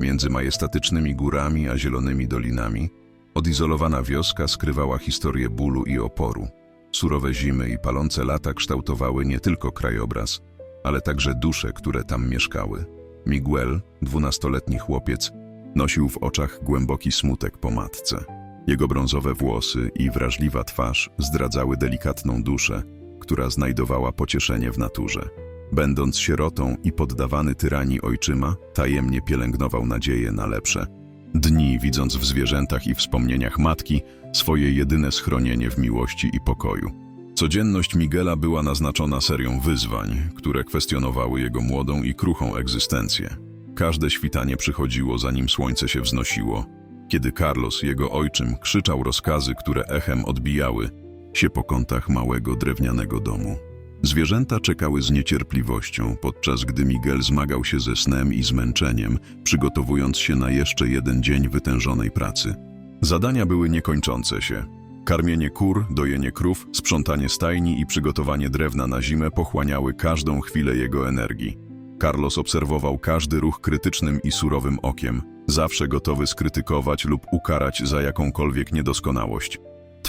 Między majestatycznymi górami a zielonymi dolinami odizolowana wioska skrywała historię bólu i oporu. Surowe zimy i palące lata kształtowały nie tylko krajobraz, ale także dusze, które tam mieszkały. Miguel, dwunastoletni chłopiec, nosił w oczach głęboki smutek po matce. Jego brązowe włosy i wrażliwa twarz zdradzały delikatną duszę, która znajdowała pocieszenie w naturze. Będąc sierotą i poddawany tyranii ojczyma, tajemnie pielęgnował nadzieję na lepsze. Dni, widząc w zwierzętach i wspomnieniach matki swoje jedyne schronienie w miłości i pokoju. Codzienność Miguela była naznaczona serią wyzwań, które kwestionowały jego młodą i kruchą egzystencję. Każde świtanie przychodziło, zanim słońce się wznosiło. Kiedy Carlos, jego ojczym, krzyczał rozkazy, które echem odbijały się po kątach małego drewnianego domu. Zwierzęta czekały z niecierpliwością, podczas gdy Miguel zmagał się ze snem i zmęczeniem, przygotowując się na jeszcze jeden dzień wytężonej pracy. Zadania były niekończące się. Karmienie kur, dojenie krów, sprzątanie stajni i przygotowanie drewna na zimę pochłaniały każdą chwilę jego energii. Carlos obserwował każdy ruch krytycznym i surowym okiem, zawsze gotowy skrytykować lub ukarać za jakąkolwiek niedoskonałość.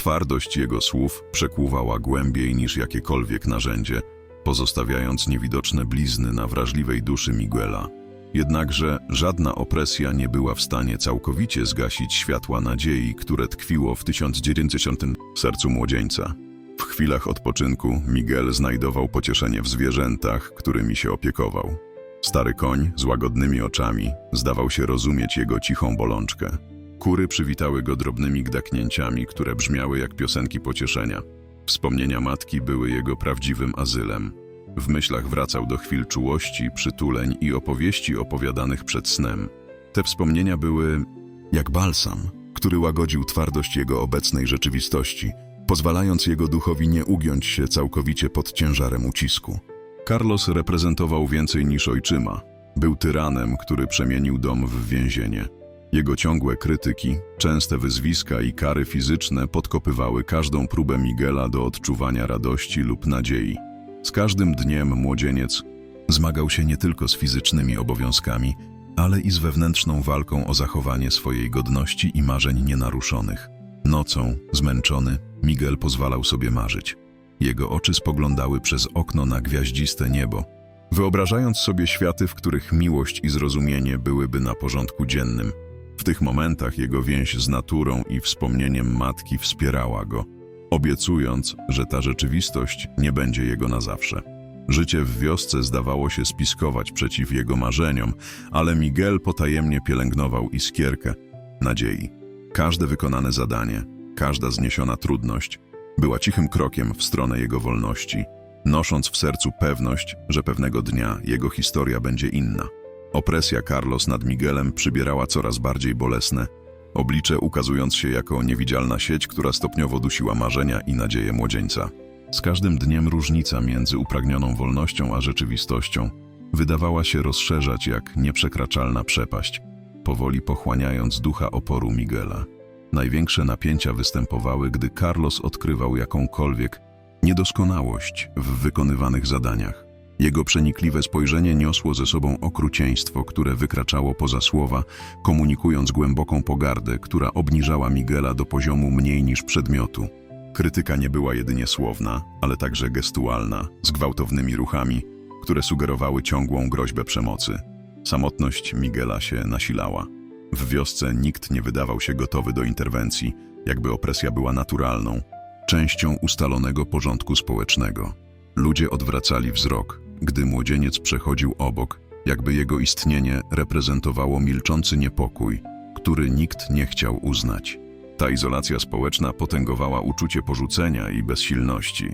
Twardość jego słów przekłuwała głębiej niż jakiekolwiek narzędzie, pozostawiając niewidoczne blizny na wrażliwej duszy Miguela. Jednakże żadna opresja nie była w stanie całkowicie zgasić światła nadziei, które tkwiło w 1990 sercu młodzieńca. W chwilach odpoczynku Miguel znajdował pocieszenie w zwierzętach, którymi się opiekował. Stary koń z łagodnymi oczami zdawał się rozumieć jego cichą bolączkę. Kury przywitały go drobnymi gdaknięciami, które brzmiały jak piosenki pocieszenia. Wspomnienia matki były jego prawdziwym azylem. W myślach wracał do chwil czułości, przytuleń i opowieści opowiadanych przed snem. Te wspomnienia były jak balsam, który łagodził twardość jego obecnej rzeczywistości, pozwalając jego duchowi nie ugiąć się całkowicie pod ciężarem ucisku. Carlos reprezentował więcej niż ojczyma. Był tyranem, który przemienił dom w więzienie. Jego ciągłe krytyki, częste wyzwiska i kary fizyczne podkopywały każdą próbę Miguela do odczuwania radości lub nadziei. Z każdym dniem młodzieniec zmagał się nie tylko z fizycznymi obowiązkami, ale i z wewnętrzną walką o zachowanie swojej godności i marzeń nienaruszonych. Nocą, zmęczony, Miguel pozwalał sobie marzyć. Jego oczy spoglądały przez okno na gwiaździste niebo, wyobrażając sobie światy, w których miłość i zrozumienie byłyby na porządku dziennym. W tych momentach jego więź z naturą i wspomnieniem matki wspierała go, obiecując, że ta rzeczywistość nie będzie jego na zawsze. Życie w wiosce zdawało się spiskować przeciw jego marzeniom, ale Miguel potajemnie pielęgnował iskierkę nadziei. Każde wykonane zadanie, każda zniesiona trudność była cichym krokiem w stronę jego wolności, nosząc w sercu pewność, że pewnego dnia jego historia będzie inna. Opresja Carlos nad Miguelem przybierała coraz bardziej bolesne, oblicze ukazując się jako niewidzialna sieć, która stopniowo dusiła marzenia i nadzieje młodzieńca. Z każdym dniem różnica między upragnioną wolnością a rzeczywistością wydawała się rozszerzać jak nieprzekraczalna przepaść, powoli pochłaniając ducha oporu Miguela. Największe napięcia występowały, gdy Carlos odkrywał jakąkolwiek niedoskonałość w wykonywanych zadaniach. Jego przenikliwe spojrzenie niosło ze sobą okrucieństwo, które wykraczało poza słowa, komunikując głęboką pogardę, która obniżała Miguela do poziomu mniej niż przedmiotu. Krytyka nie była jedynie słowna, ale także gestualna, z gwałtownymi ruchami, które sugerowały ciągłą groźbę przemocy. Samotność Miguela się nasilała. W wiosce nikt nie wydawał się gotowy do interwencji, jakby opresja była naturalną, częścią ustalonego porządku społecznego. Ludzie odwracali wzrok, gdy młodzieniec przechodził obok, jakby jego istnienie reprezentowało milczący niepokój, który nikt nie chciał uznać. Ta izolacja społeczna potęgowała uczucie porzucenia i bezsilności.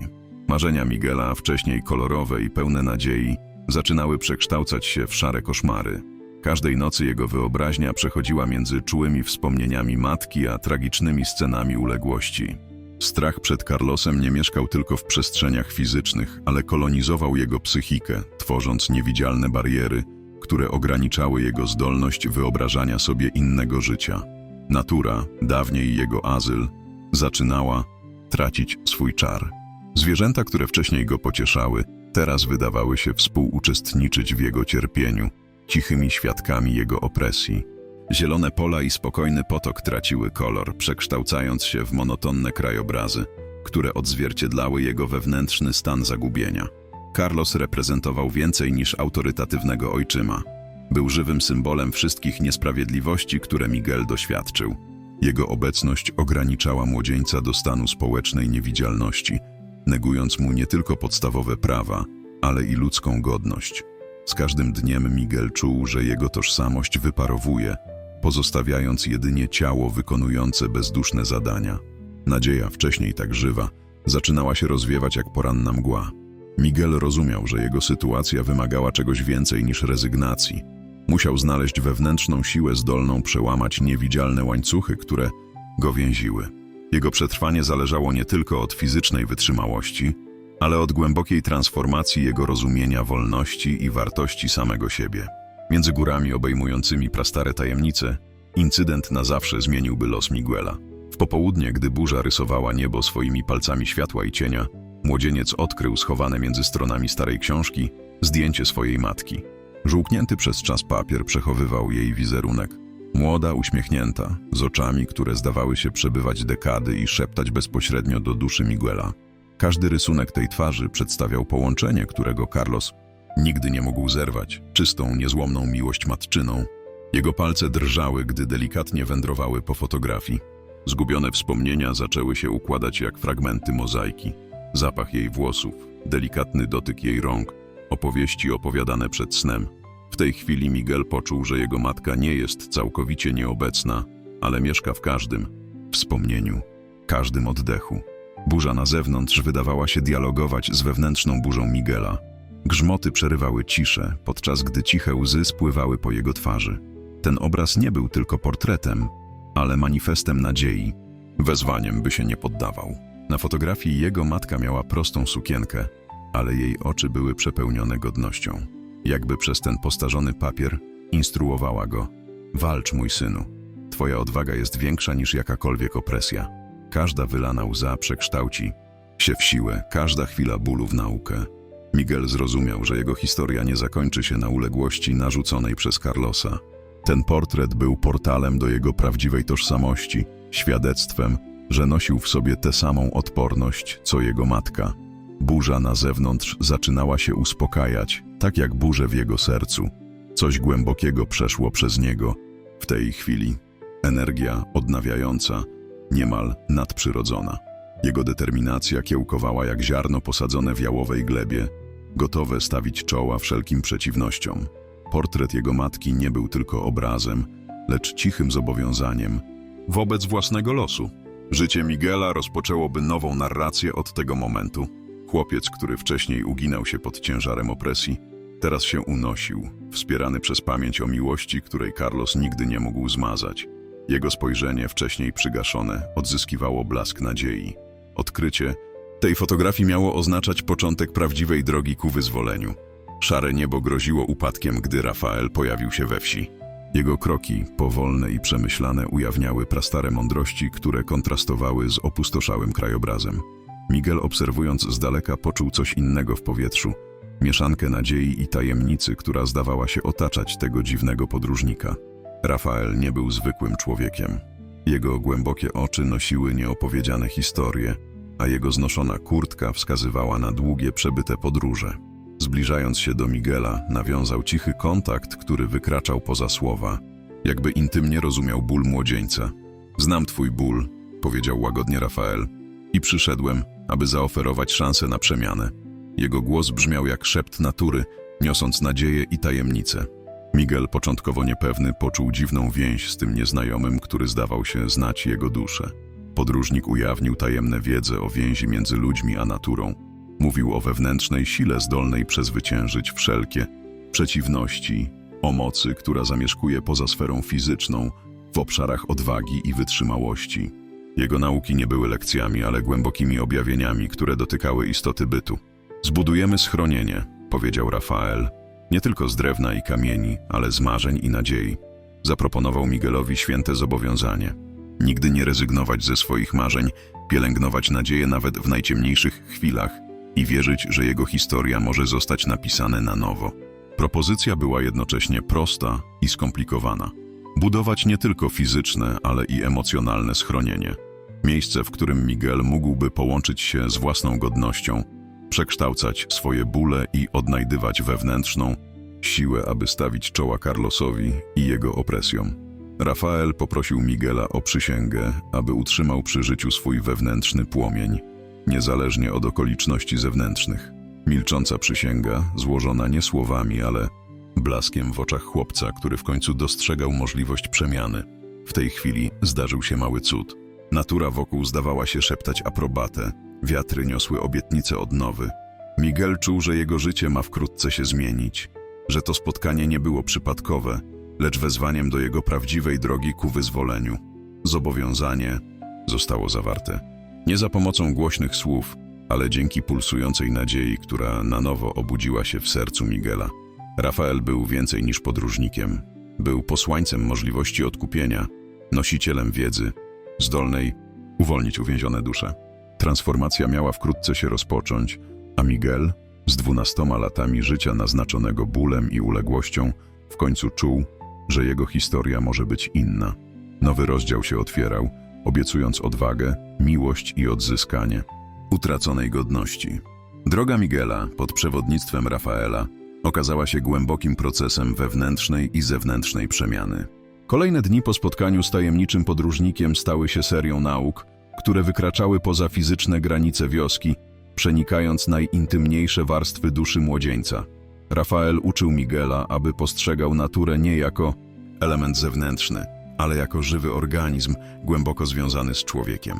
Marzenia Miguela, wcześniej kolorowe i pełne nadziei, zaczynały przekształcać się w szare koszmary. Każdej nocy jego wyobraźnia przechodziła między czułymi wspomnieniami matki a tragicznymi scenami uległości. Strach przed Carlosem nie mieszkał tylko w przestrzeniach fizycznych, ale kolonizował jego psychikę, tworząc niewidzialne bariery, które ograniczały jego zdolność wyobrażania sobie innego życia. Natura, dawniej jego azyl, zaczynała tracić swój czar. Zwierzęta, które wcześniej go pocieszały, teraz wydawały się współuczestniczyć w jego cierpieniu, cichymi świadkami jego opresji. Zielone pola i spokojny potok traciły kolor, przekształcając się w monotonne krajobrazy, które odzwierciedlały jego wewnętrzny stan zagubienia. Carlos reprezentował więcej niż autorytatywnego ojczyma. Był żywym symbolem wszystkich niesprawiedliwości, które Miguel doświadczył. Jego obecność ograniczała młodzieńca do stanu społecznej niewidzialności, negując mu nie tylko podstawowe prawa, ale i ludzką godność. Z każdym dniem Miguel czuł, że jego tożsamość wyparowuje, pozostawiając jedynie ciało wykonujące bezduszne zadania. Nadzieja, wcześniej tak żywa, zaczynała się rozwiewać jak poranna mgła. Miguel rozumiał, że jego sytuacja wymagała czegoś więcej niż rezygnacji. Musiał znaleźć wewnętrzną siłę zdolną przełamać niewidzialne łańcuchy, które go więziły. Jego przetrwanie zależało nie tylko od fizycznej wytrzymałości, ale od głębokiej transformacji jego rozumienia wolności i wartości samego siebie. Między górami obejmującymi prastare tajemnice, incydent na zawsze zmieniłby los Miguela. W popołudnie, gdy burza rysowała niebo swoimi palcami światła i cienia, młodzieniec odkrył schowane między stronami starej książki zdjęcie swojej matki. Żółknięty przez czas papier przechowywał jej wizerunek. Młoda, uśmiechnięta, z oczami, które zdawały się przebywać dekady i szeptać bezpośrednio do duszy Miguela. Każdy rysunek tej twarzy przedstawiał połączenie, którego Carlos nigdy nie mógł zerwać, czystą, niezłomną miłość matczyną. Jego palce drżały, gdy delikatnie wędrowały po fotografii. Zgubione wspomnienia zaczęły się układać jak fragmenty mozaiki. Zapach jej włosów, delikatny dotyk jej rąk, opowieści opowiadane przed snem. W tej chwili Miguel poczuł, że jego matka nie jest całkowicie nieobecna, ale mieszka w każdym wspomnieniu, każdym oddechu. Burza na zewnątrz wydawała się dialogować z wewnętrzną burzą Miguela. Grzmoty przerywały ciszę, podczas gdy ciche łzy spływały po jego twarzy. Ten obraz nie był tylko portretem, ale manifestem nadziei, wezwaniem, by się nie poddawał. Na fotografii jego matka miała prostą sukienkę, ale jej oczy były przepełnione godnością. Jakby przez ten postarzony papier instruowała go: Walcz, mój synu. Twoja odwaga jest większa niż jakakolwiek opresja. Każda wylana łza przekształci się w siłę, każda chwila bólu w naukę. Miguel zrozumiał, że jego historia nie zakończy się na uległości narzuconej przez Carlosa. Ten portret był portalem do jego prawdziwej tożsamości, świadectwem, że nosił w sobie tę samą odporność, co jego matka. Burza na zewnątrz zaczynała się uspokajać, tak jak burze w jego sercu. Coś głębokiego przeszło przez niego. W tej chwili energia odnawiająca, niemal nadprzyrodzona. Jego determinacja kiełkowała jak ziarno posadzone w jałowej glebie, gotowe stawić czoła wszelkim przeciwnościom. Portret jego matki nie był tylko obrazem, lecz cichym zobowiązaniem wobec własnego losu. Życie Miguela rozpoczęłoby nową narrację od tego momentu. Chłopiec, który wcześniej uginał się pod ciężarem opresji, teraz się unosił, wspierany przez pamięć o miłości, której Carlos nigdy nie mógł zmazać. Jego spojrzenie, wcześniej przygaszone, odzyskiwało blask nadziei. Odkrycie tej fotografii miało oznaczać początek prawdziwej drogi ku wyzwoleniu. Szare niebo groziło upadkiem, gdy Rafael pojawił się we wsi. Jego kroki, powolne i przemyślane, ujawniały prastare mądrości, które kontrastowały z opustoszałym krajobrazem. Miguel, obserwując z daleka, poczuł coś innego w powietrzu mieszankę nadziei i tajemnicy, która zdawała się otaczać tego dziwnego podróżnika. Rafael nie był zwykłym człowiekiem. Jego głębokie oczy nosiły nieopowiedziane historie, a jego znoszona kurtka wskazywała na długie przebyte podróże. Zbliżając się do Miguela, nawiązał cichy kontakt, który wykraczał poza słowa, jakby intymnie rozumiał ból młodzieńca. Znam twój ból, powiedział łagodnie Rafael, i przyszedłem, aby zaoferować szansę na przemianę. Jego głos brzmiał jak szept natury, niosąc nadzieję i tajemnicę. Miguel, początkowo niepewny, poczuł dziwną więź z tym nieznajomym, który zdawał się znać jego duszę. Podróżnik ujawnił tajemne wiedzę o więzi między ludźmi a naturą. Mówił o wewnętrznej sile zdolnej przezwyciężyć wszelkie przeciwności, o mocy, która zamieszkuje poza sferą fizyczną, w obszarach odwagi i wytrzymałości. Jego nauki nie były lekcjami, ale głębokimi objawieniami, które dotykały istoty bytu. Zbudujemy schronienie, powiedział Rafael, nie tylko z drewna i kamieni, ale z marzeń i nadziei. Zaproponował Miguelowi święte zobowiązanie. Nigdy nie rezygnować ze swoich marzeń, pielęgnować nadzieję nawet w najciemniejszych chwilach i wierzyć, że jego historia może zostać napisane na nowo. Propozycja była jednocześnie prosta i skomplikowana. Budować nie tylko fizyczne, ale i emocjonalne schronienie. Miejsce, w którym Miguel mógłby połączyć się z własną godnością, przekształcać swoje bóle i odnajdywać wewnętrzną siłę, aby stawić czoła Carlosowi i jego opresjom. Rafael poprosił Miguela o przysięgę, aby utrzymał przy życiu swój wewnętrzny płomień, niezależnie od okoliczności zewnętrznych. Milcząca przysięga, złożona nie słowami, ale blaskiem w oczach chłopca, który w końcu dostrzegał możliwość przemiany. W tej chwili zdarzył się mały cud. Natura wokół zdawała się szeptać aprobatę, wiatry niosły obietnice odnowy. Miguel czuł, że jego życie ma wkrótce się zmienić, że to spotkanie nie było przypadkowe, lecz wezwaniem do jego prawdziwej drogi ku wyzwoleniu. Zobowiązanie zostało zawarte. Nie za pomocą głośnych słów, ale dzięki pulsującej nadziei, która na nowo obudziła się w sercu Miguela. Rafael był więcej niż podróżnikiem. Był posłańcem możliwości odkupienia, nosicielem wiedzy, zdolnej uwolnić uwięzione dusze. Transformacja miała wkrótce się rozpocząć, a Miguel, z dwunastoma latami życia naznaczonego bólem i uległością, w końcu czuł, że jego historia może być inna. Nowy rozdział się otwierał, obiecując odwagę, miłość i odzyskanie utraconej godności. Droga Miguela pod przewodnictwem Rafaela okazała się głębokim procesem wewnętrznej i zewnętrznej przemiany. Kolejne dni po spotkaniu z tajemniczym podróżnikiem stały się serią nauk, które wykraczały poza fizyczne granice wioski, przenikając najintymniejsze warstwy duszy młodzieńca. Rafael uczył Miguela, aby postrzegał naturę nie jako element zewnętrzny, ale jako żywy organizm głęboko związany z człowiekiem.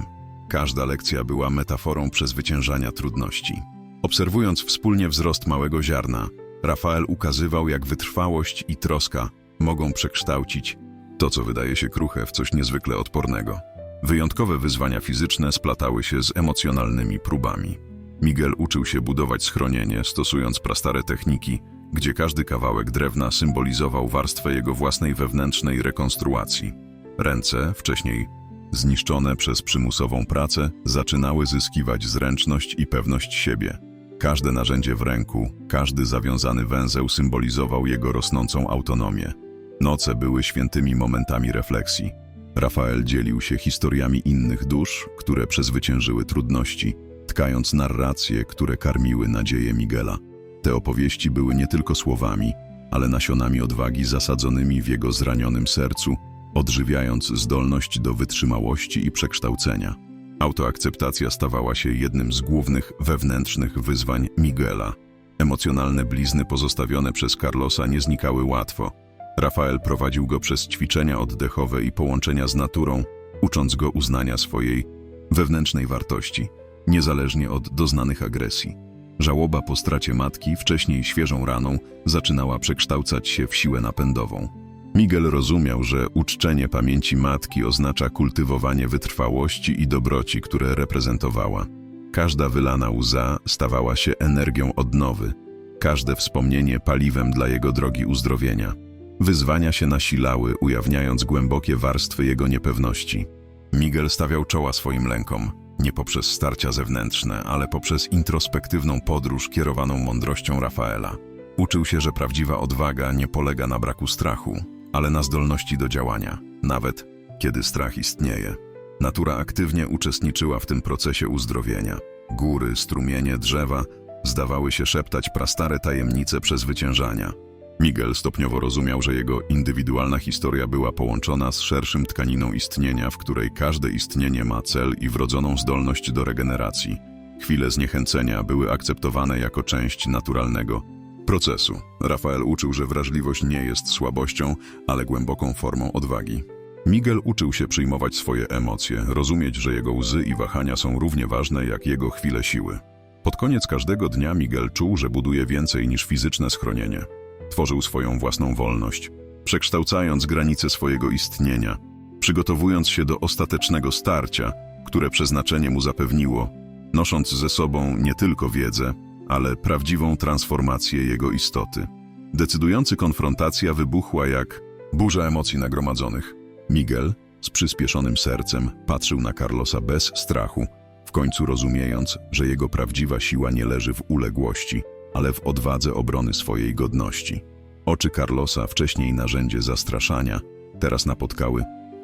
Każda lekcja była metaforą przezwyciężania trudności. Obserwując wspólnie wzrost małego ziarna, Rafael ukazywał, jak wytrwałość i troska mogą przekształcić to, co wydaje się kruche, w coś niezwykle odpornego. Wyjątkowe wyzwania fizyczne splatały się z emocjonalnymi próbami. Miguel uczył się budować schronienie, stosując prastare techniki, gdzie każdy kawałek drewna symbolizował warstwę jego własnej wewnętrznej rekonstruacji. Ręce, wcześniej zniszczone przez przymusową pracę, zaczynały zyskiwać zręczność i pewność siebie. Każde narzędzie w ręku, każdy zawiązany węzeł symbolizował jego rosnącą autonomię. Noce były świętymi momentami refleksji. Rafael dzielił się historiami innych dusz, które przezwyciężyły trudności, tkając narracje, które karmiły nadzieję Miguela. Te opowieści były nie tylko słowami, ale nasionami odwagi zasadzonymi w jego zranionym sercu, odżywiając zdolność do wytrzymałości i przekształcenia. Autoakceptacja stawała się jednym z głównych wewnętrznych wyzwań Miguela. Emocjonalne blizny pozostawione przez Carlosa nie znikały łatwo. Rafael prowadził go przez ćwiczenia oddechowe i połączenia z naturą, ucząc go uznania swojej wewnętrznej wartości, niezależnie od doznanych agresji. Żałoba po stracie matki, wcześniej świeżą raną, zaczynała przekształcać się w siłę napędową. Miguel rozumiał, że uczczenie pamięci matki oznacza kultywowanie wytrwałości i dobroci, które reprezentowała. Każda wylana łza stawała się energią odnowy, każde wspomnienie paliwem dla jego drogi uzdrowienia. Wyzwania się nasilały, ujawniając głębokie warstwy jego niepewności. Miguel stawiał czoła swoim lękom, nie poprzez starcia zewnętrzne, ale poprzez introspektywną podróż kierowaną mądrością Rafaela. Uczył się, że prawdziwa odwaga nie polega na braku strachu, ale na zdolności do działania, nawet kiedy strach istnieje. Natura aktywnie uczestniczyła w tym procesie uzdrowienia. Góry, strumienie, drzewa zdawały się szeptać prastare tajemnice przezwyciężania. Miguel stopniowo rozumiał, że jego indywidualna historia była połączona z szerszym tkaniną istnienia, w której każde istnienie ma cel i wrodzoną zdolność do regeneracji. Chwile zniechęcenia były akceptowane jako część naturalnego procesu. Rafael uczył, że wrażliwość nie jest słabością, ale głęboką formą odwagi. Miguel uczył się przyjmować swoje emocje, rozumieć, że jego łzy i wahania są równie ważne jak jego chwile siły. Pod koniec każdego dnia Miguel czuł, że buduje więcej niż fizyczne schronienie. Tworzył swoją własną wolność, przekształcając granice swojego istnienia, przygotowując się do ostatecznego starcia, które przeznaczenie mu zapewniło, nosząc ze sobą nie tylko wiedzę, ale prawdziwą transformację jego istoty. Decydujący konfrontacja wybuchła jak burza emocji nagromadzonych. Miguel, z przyspieszonym sercem, patrzył na Carlosa bez strachu, w końcu rozumiejąc, że jego prawdziwa siła nie leży w uległości, ale w odwadze obrony swojej godności. Oczy Carlosa, wcześniej narzędzie zastraszania, teraz napotkały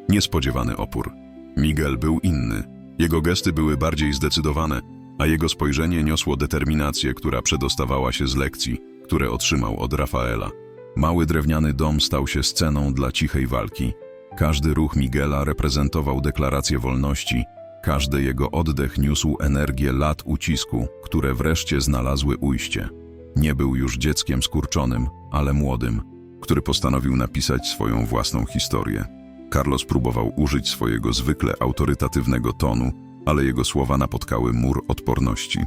niespodziewany opór. Miguel był inny. Jego gesty były bardziej zdecydowane, a jego spojrzenie niosło determinację, która przedostawała się z lekcji, które otrzymał od Rafaela. Mały drewniany dom stał się sceną dla cichej walki. Każdy ruch Miguela reprezentował deklarację wolności, każdy jego oddech niósł energię lat ucisku, które wreszcie znalazły ujście. Nie był już dzieckiem skurczonym, ale młodym, który postanowił napisać swoją własną historię. Carlos próbował użyć swojego zwykle autorytatywnego tonu, ale jego słowa napotkały mur odporności.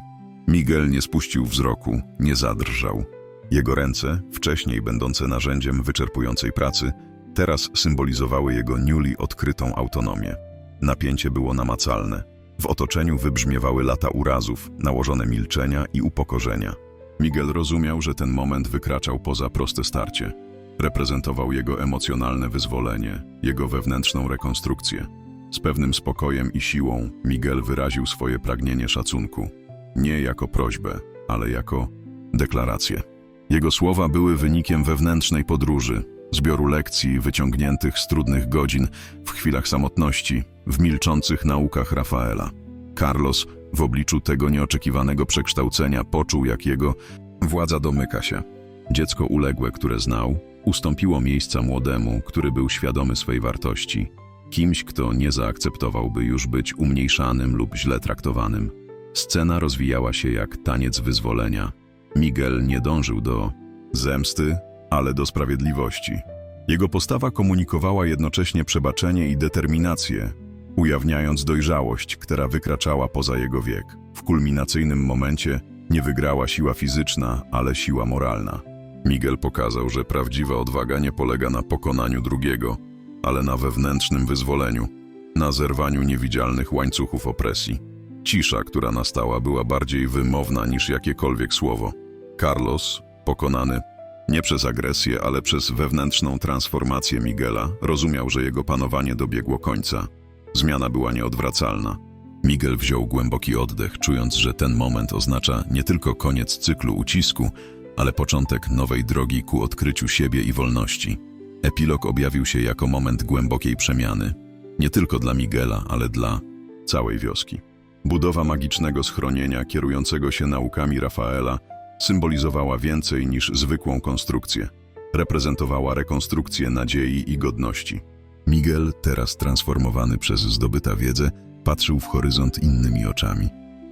Miguel nie spuścił wzroku, nie zadrżał. Jego ręce, wcześniej będące narzędziem wyczerpującej pracy, teraz symbolizowały jego newly odkrytą autonomię. Napięcie było namacalne. W otoczeniu wybrzmiewały lata urazów, nałożone milczenia i upokorzenia. Miguel rozumiał, że ten moment wykraczał poza proste starcie. Reprezentował jego emocjonalne wyzwolenie, jego wewnętrzną rekonstrukcję. Z pewnym spokojem i siłą Miguel wyraził swoje pragnienie szacunku. Nie jako prośbę, ale jako deklarację. Jego słowa były wynikiem wewnętrznej podróży, zbioru lekcji wyciągniętych z trudnych godzin, w chwilach samotności, w milczących naukach Rafaela. Carlos w obliczu tego nieoczekiwanego przekształcenia poczuł, jak jego władza domyka się. Dziecko uległe, które znał, ustąpiło miejsca młodemu, który był świadomy swej wartości, kimś, kto nie zaakceptowałby już być umniejszanym lub źle traktowanym. Scena rozwijała się jak taniec wyzwolenia. Miguel nie dążył do zemsty, ale do sprawiedliwości. Jego postawa komunikowała jednocześnie przebaczenie i determinację, ujawniając dojrzałość, która wykraczała poza jego wiek. W kulminacyjnym momencie nie wygrała siła fizyczna, ale siła moralna. Miguel pokazał, że prawdziwa odwaga nie polega na pokonaniu drugiego, ale na wewnętrznym wyzwoleniu, na zerwaniu niewidzialnych łańcuchów opresji. Cisza, która nastała, była bardziej wymowna niż jakiekolwiek słowo. Carlos, pokonany nie przez agresję, ale przez wewnętrzną transformację Miguela, rozumiał, że jego panowanie dobiegło końca. Zmiana była nieodwracalna. Miguel wziął głęboki oddech, czując, że ten moment oznacza nie tylko koniec cyklu ucisku, ale początek nowej drogi ku odkryciu siebie i wolności. Epilog objawił się jako moment głębokiej przemiany, nie tylko dla Miguela, ale dla całej wioski. Budowa magicznego schronienia kierującego się naukami Rafaela symbolizowała więcej niż zwykłą konstrukcję. Reprezentowała rekonstrukcję nadziei i godności. Miguel, teraz transformowany przez zdobyta wiedzę, patrzył w horyzont innymi oczami.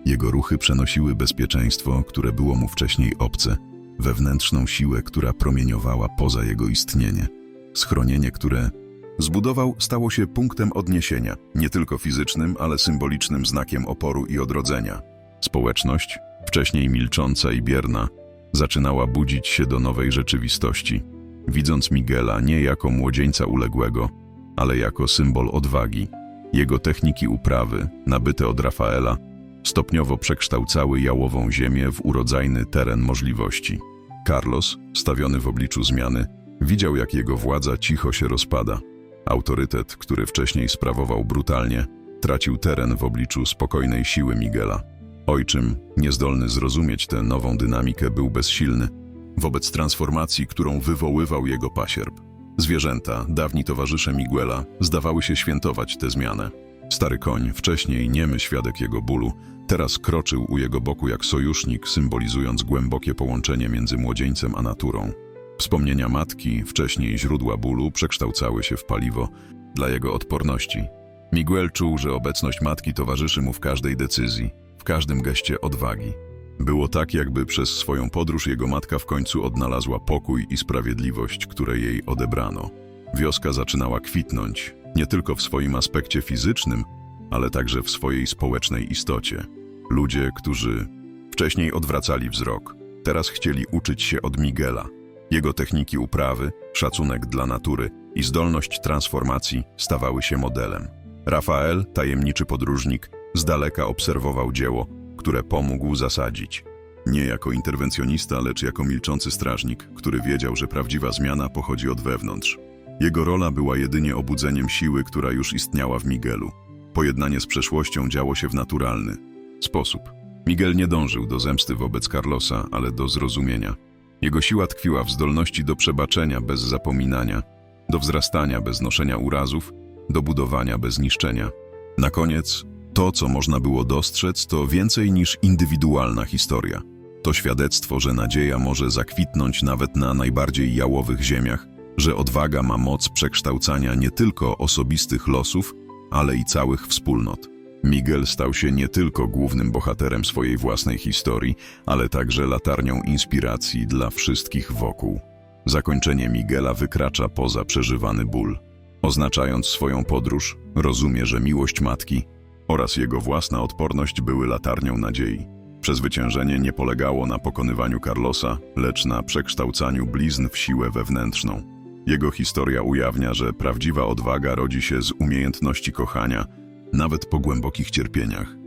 Jego ruchy przenosiły bezpieczeństwo, które było mu wcześniej obce, wewnętrzną siłę, która promieniowała poza jego istnienie. Schronienie, które zbudował, stało się punktem odniesienia, nie tylko fizycznym, ale symbolicznym znakiem oporu i odrodzenia. Społeczność, wcześniej milcząca i bierna, zaczynała budzić się do nowej rzeczywistości, widząc Miguela nie jako młodzieńca uległego, ale jako symbol odwagi. Jego techniki uprawy, nabyte od Rafaela, stopniowo przekształcały jałową ziemię w urodzajny teren możliwości. Carlos, stawiony w obliczu zmiany, widział jak jego władza cicho się rozpada. Autorytet, który wcześniej sprawował brutalnie, tracił teren w obliczu spokojnej siły Miguela. Ojczym, niezdolny zrozumieć tę nową dynamikę, był bezsilny wobec transformacji, którą wywoływał jego pasierb. Zwierzęta, dawni towarzysze Miguela, zdawały się świętować tę zmianę. Stary koń, wcześniej niemy świadek jego bólu, teraz kroczył u jego boku jak sojusznik, symbolizując głębokie połączenie między młodzieńcem a naturą. Wspomnienia matki, wcześniej źródła bólu, przekształcały się w paliwo dla jego odporności. Miguel czuł, że obecność matki towarzyszy mu w każdej decyzji, w każdym geście odwagi. Było tak, jakby przez swoją podróż jego matka w końcu odnalazła pokój i sprawiedliwość, które jej odebrano. Wioska zaczynała kwitnąć, nie tylko w swoim aspekcie fizycznym, ale także w swojej społecznej istocie. Ludzie, którzy wcześniej odwracali wzrok, teraz chcieli uczyć się od Miguela. Jego techniki uprawy, szacunek dla natury i zdolność transformacji stawały się modelem. Rafael, tajemniczy podróżnik, z daleka obserwował dzieło, które pomógł zasadzić. Nie jako interwencjonista, lecz jako milczący strażnik, który wiedział, że prawdziwa zmiana pochodzi od wewnątrz. Jego rola była jedynie obudzeniem siły, która już istniała w Miguelu. Pojednanie z przeszłością działo się w naturalny sposób. Miguel nie dążył do zemsty wobec Carlosa, ale do zrozumienia. Jego siła tkwiła w zdolności do przebaczenia bez zapominania, do wzrastania bez noszenia urazów, do budowania bez niszczenia. Na koniec, to, co można było dostrzec, to więcej niż indywidualna historia. To świadectwo, że nadzieja może zakwitnąć nawet na najbardziej jałowych ziemiach, że odwaga ma moc przekształcania nie tylko osobistych losów, ale i całych wspólnot. Miguel stał się nie tylko głównym bohaterem swojej własnej historii, ale także latarnią inspiracji dla wszystkich wokół. Zakończenie Miguela wykracza poza przeżywany ból. Oznaczając swoją podróż, rozumie, że miłość matki oraz jego własna odporność były latarnią nadziei. Przezwyciężenie nie polegało na pokonywaniu Carlosa, lecz na przekształcaniu blizn w siłę wewnętrzną. Jego historia ujawnia, że prawdziwa odwaga rodzi się z umiejętności kochania, nawet po głębokich cierpieniach.